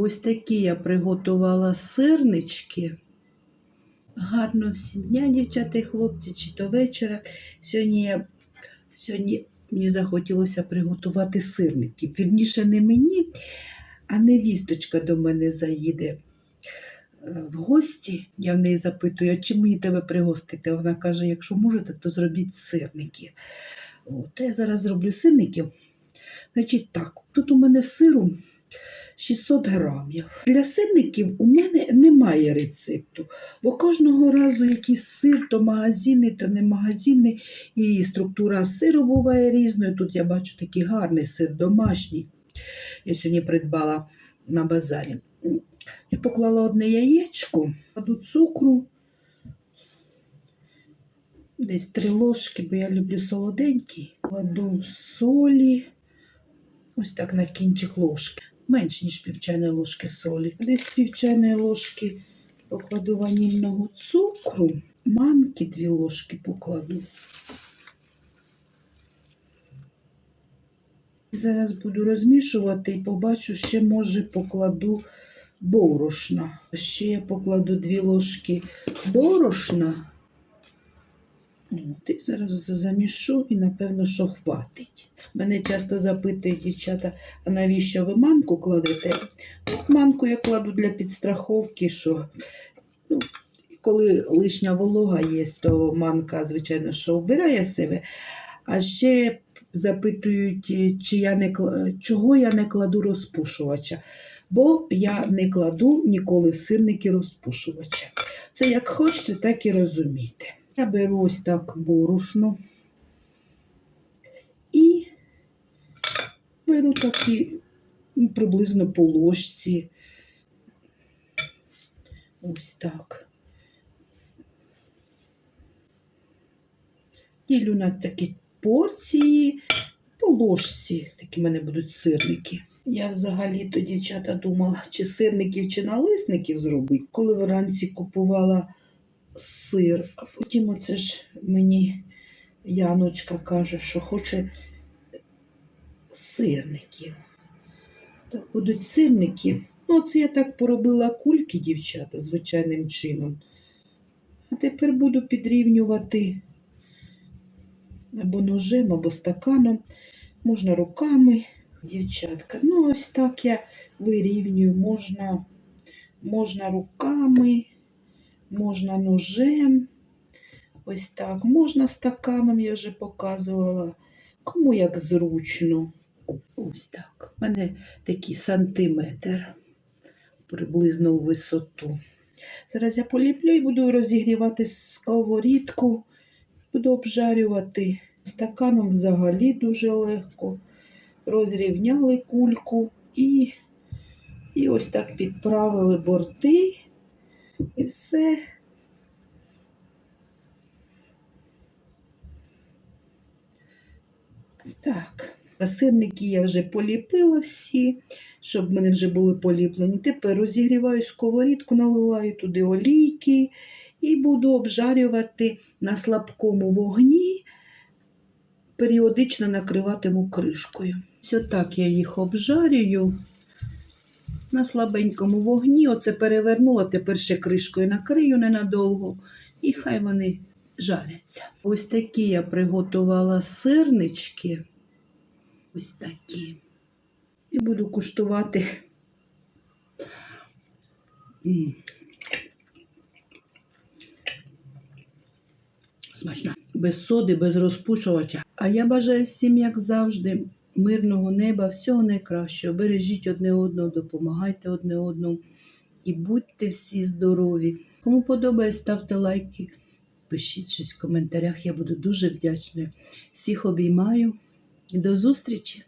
Ось такі я приготувала сирнички. Гарно всім дня, дівчата і хлопці, чи то вечора. Сьогодні, я, сьогодні мені захотілося приготувати сирників. Вірніше, не мені, а невісточка до мене заїде е, в гості. Я в неї запитую, а чим мені тебе пригостити? Вона каже, якщо можете, то зробіть сирники. От, я зараз зроблю сирників. Значить так, тут у мене сиру 600 грамів. Для сирників у мене немає рецепту, бо кожного разу якийсь сир, то магазини, то не магазини, і структура сиру буває різною. Тут я бачу такий гарний сир домашній. Я сьогодні придбала на базарі. Я поклала одне яєчко, кладу цукру, десь три ложки, бо я люблю солоденький. Кладу солі, ось так на кінчик ложки. Менш ніж пів ложки солі. Десь пів ложки покладу ванільного цукру, манки дві ложки покладу. Зараз буду розмішувати і побачу, ще може покладу борошна. Ще я покладу дві ложки борошна. От, і зараз замішу і напевно, що хватить. Мене часто запитують дівчата, а навіщо ви манку кладете? От манку я кладу для підстраховки, що ну, коли лишня волога є, то манка, звичайно, що вбирає себе. А ще запитують, чи я не, чого я не кладу розпушувача. Бо я не кладу ніколи в сирники розпушувача. Це як хочете, так і розумійте. Я беру ось так борошно і беру такі ну, приблизно по ложці. Ось так. Ділю на такі порції, по ложці, такі в мене будуть сирники. Я взагалі-то, дівчата, думала, чи сирників, чи налисників зробити. Коли вранці купувала сир, а потім оце ж мені Яночка каже, що хоче сирників. Так будуть сирники. Ну, це я так поробила кульки, дівчата, звичайним чином. А тепер буду підрівнювати або ножем, або стаканом. Можна руками, дівчатка. Ну, ось так я вирівнюю. Можна, можна руками, можна ножем. Ось так. Можна стаканом, я вже показувала. Кому як зручно. Ось так. У мене такий сантиметр приблизно у висоту. Зараз я поліплю і буду розігрівати сковорідку. Буду обжарювати стаканом взагалі дуже легко. Розрівняли кульку і, і ось так підправили борти. І все. Так. Сирники я вже поліпила всі, щоб в мене вже були поліплені. Тепер розігріваю сковорідку, наливаю туди олійки і буду обжарювати на слабкому вогні, періодично накриватиму кришкою. Ось так я їх обжарюю на слабенькому вогні. Оце перевернула, тепер ще кришкою накрию ненадовго, і хай вони жаряться. Ось такі я приготувала сирнички. Ось такі. І буду куштувати. Смачно. Без соди, без розпушувача. А я бажаю всім, як завжди, мирного неба, всього найкращого. Бережіть одне одного, допомагайте одне одному і будьте всі здорові. Кому подобається, ставте лайки, пишіть щось в коментарях. Я буду дуже вдячною. Всіх обіймаю і до зустрічі!